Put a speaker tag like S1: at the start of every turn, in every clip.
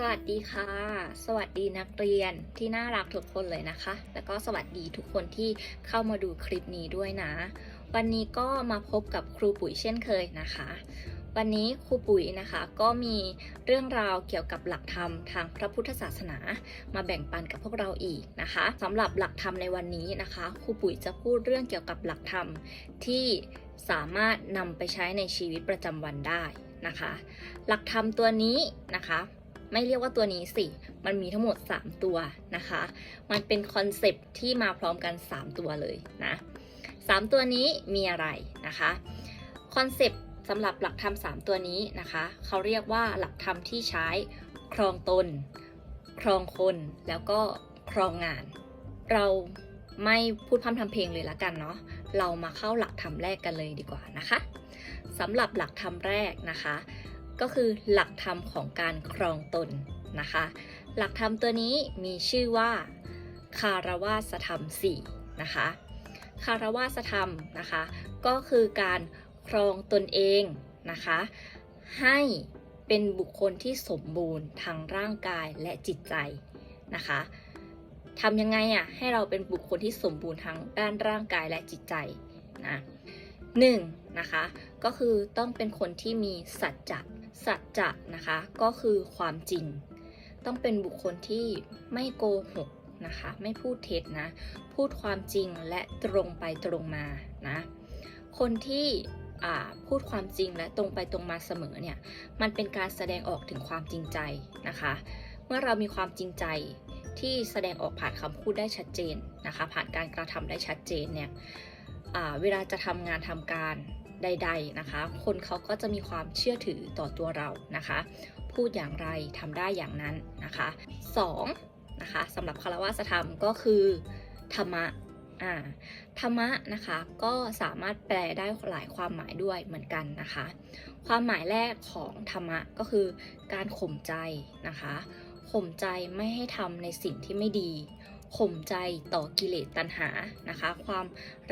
S1: สวัสดีค่ะ สวัสดีนักเรียนที่น่ารักทุกคนเลยนะคะ แล้วก็สวัสดีทุกคนที่เข้ามาดูคลิปนี้ด้วยนะ วันนี้ก็มาพบกับครูปุ๋ยเช่นเคยนะคะ วันนี้ครูปุ๋ยนะคะก็มีเรื่องราวเกี่ยวกับหลักธรรมทางพระพุทธศาสนา มาแบ่งปันกับพวกเราอีกนะคะสำหรับหลักธรรมในวันนี้นะคะครูปุ๋ยจะพูดเรื่องเกี่ยวกับหลักธรรมที่สามารถนำไปใช้ในชีวิตประจำวันได้นะคะ หลักธรรมตัวนี้นะคะ ไม่เรียกว่าตัวนี้สิ มันมีทั้งหมด 3 ตัวนะคะ มันเป็นคอนเซปที่มาพร้อมกัน 3 ตัวเลยนะ3ตัวนี้มีอะไรนะคะคอนเซปสำหรับหลักธรรม3ตัวนี้นะคะเขาเรียกว่าหลักธรรมที่ใช้ครองตน ครองคนแล้วก็ครองงาน เราไม่พูดพร่ำทำเพลงเลยละกันเนาะเรามาเข้าหลักธรรมแรกกันเลยดีกว่านะคะสำหรับหลักธรรมแรกนะคะ ก็คือหลักธรรมของการครองตนนะคะ หลักธรรมตัวนี้มีชื่อว่าคารวาสธรรม4นะคะคารวาสธรรมนะคะ ก็คือการครองตนเองนะคะ ให้เป็นบุคคลที่สมบูรณ์ทางร่างกายและจิตใจนะคะทำยังไงอะให้เราเป็นบุคคลที่สมบูรณ์ทางด้านร่างกายและจิตใจนะ หนึ่งนะคะ ก็คือต้องเป็นคนที่มีสัจจะสัจจะนะคะ ก็คือความจริง ต้องเป็นบุคคลที่ไม่โกหกนะคะ ไม่พูดเท็จนะ พูดความจริงและตรงไปตรงมานะ คนที่พูดความจริงและตรงไปตรงมาเสมอเนี่ย มันเป็นการแสดงออกถึงความจริงใจนะคะ เมื่อเรามีความจริงใจที่แสดงออกผ่านคำพูดได้ชัดเจนนะคะ ผ่านการกระทำได้ชัดเจนเนี่ย เวลาจะทำงานทำการใด ๆนะคะ คนเขาก็จะมีความเชื่อถือต่อตัวเรานะคะ พูดอย่างไรทำได้อย่างนั้นนะคะ2นะคะสำหรับคารวะธรรมก็คือธรรมะอ่าธรรมะนะคะก็สามารถแปลได้หลายความหมายด้วยเหมือนกันนะคะ ความหมายแรกของธรรมะก็คือการข่มใจนะคะข่มใจไม่ให้ทำในสิ่งที่ไม่ดี ข่มใจต่อกิเลสตัณหานะคะ ความ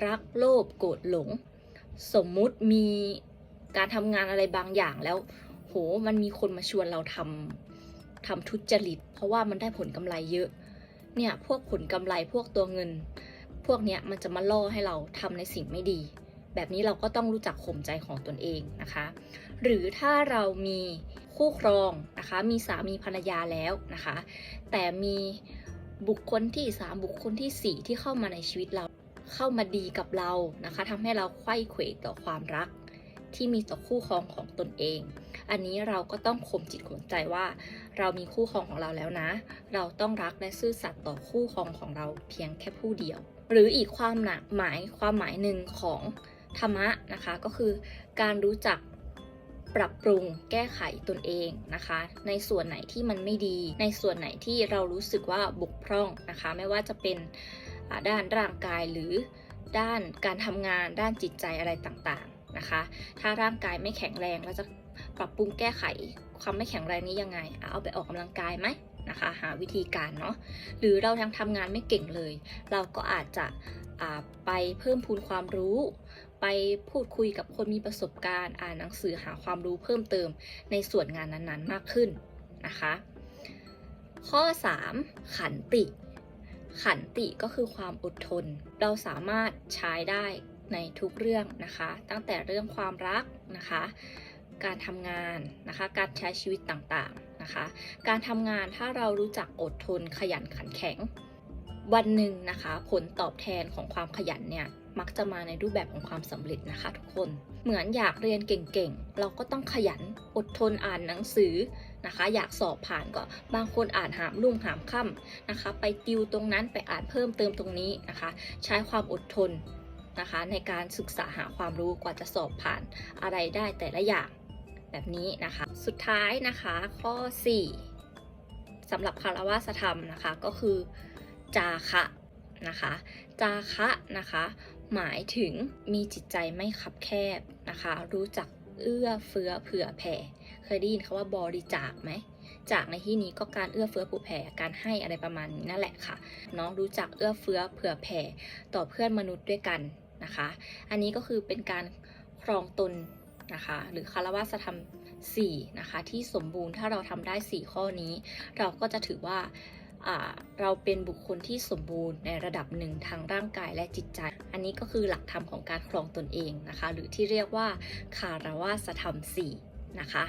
S1: รักโลภโกรธหลง สมมุติมีการทำงานอะไรบางอย่างแล้ว โหมันมีคนมาชวนเราทำทำทุจริต เพราะว่ามันได้ผลกำไรเยอะ เนี่ยพวกผลกำไรพวกตัวเงิน พวกเนี้ยมันจะมาล่อให้เราทำในสิ่งไม่ดี แบบนี้เราก็ต้องรู้จักข่มใจของตนเองนะคะ หรือถ้าเรามีคู่ครองนะคะ มีสามีภรรยาแล้วนะคะ แต่มี บุคคลที่สามบุคคลที่สี่ที่เข้ามาในชีวิตเรา เข้ามาดีกับเรานะคะทำให้เราไข้เขวต่อความรัก ที่มีต่อคู่ครองของตนเอง อันนี้เราก็ต้องข่มจิตข่มใจว่า เรามีคู่ครองของเราแล้วนะ เราต้องรักและซื่อสัตย์ต่อคู่ครองของเราเพียงแค่ผู้เดียว หรืออีกความหมายความหมายหนึ่งของธรรมะนะคะก็คือการรู้จัก ปรับปรุงแก้ไขตนเองนะคะ ในส่วนไหนที่มันไม่ดี ในส่วนไหนที่เรารู้สึกว่าบกพร่องนะคะ ไม่ว่าจะเป็นด้านร่างกายหรือด้านการทำงานด้านจิตใจอะไรต่างๆนะคะ ถ้าร่างกายไม่แข็งแรงเราจะปรับปรุงแก้ไขความไม่แข็งแรงนี้ยังไง เอาไปออกกำลังกายไหมนะคะ หาวิธีการเนาะ หรือเรายังทำงานไม่เก่งเลย เราก็อาจจะไปเพิ่มพูนความรู้ ไปพูดคุยกับคนมีประสบการณ์อ่านหนังสือหาความรู้เพิ่มเติมในส่วนงานนั้นๆ มากขึ้นนะคะ ข้อ 3 ขันติ ขันติก็คือความอดทน เราสามารถใช้ได้ในทุกเรื่องนะคะ ตั้งแต่เรื่องความรักนะคะ การทำงานนะคะ การใช้ชีวิตต่างๆนะคะ การทำงานถ้าเรารู้จักอดทนขยันขันแข็ง วันหนึ่งนะคะ ผลตอบแทนของความขยันเนี่ย มักจะมาในรูปแบบของความสำเร็จนะคะ ทุกคน เหมือนอยากเรียนเก่งๆ เราก็ต้องขยันอดทนอ่านหนังสือนะคะ อยากสอบผ่านก็บางคนอ่านหามรุ่งหามค่ำนะคะ ไปติวตรงนั้นไปอ่านเพิ่มเติมตรงนี้นะคะ ใช้ความอดทนนะคะ ในการศึกษาหาความรู้กว่าจะสอบผ่านอะไรได้แต่ละอย่างแบบนี้นะคะ สุดท้ายนะคะข้อ 4สำหรับคารวะธรรมนะคะก็คือจาคะนะคะ จาคะนะคะ หมายถึงมีจิตใจไม่คับแคบนะคะ รู้จักเอื้อเฟื้อเผื่อแผ่ เคยได้ยินคาว่าบริจาคไหม จากในที่นี้ก็การเอื้อเฟื้อเผื่อแผ่ การให้อะไรประมาณนี้นั่นแหละค่ะ น้องรู้จักเอื้อเฟื้อเผื่อแผ่ ต่อเพื่อนมนุษย์ด้วยกันนะคะ อันนี้ก็คือเป็นการครองตนนะคะ หรือคารวะธรรม4นะคะที่สมบูรณ์ถ้าเราทำได้ 4 ข้อนี้ เราก็จะถือว่า เราเป็นบุคคลที่สมบูรณ์ในระดับหนึ่งทางร่างกายและจิตใจ อันนี้ก็คือหลักธรรมของการครองตนเองนะคะ หรือที่เรียกว่าคารวาสธรรม4นะคะ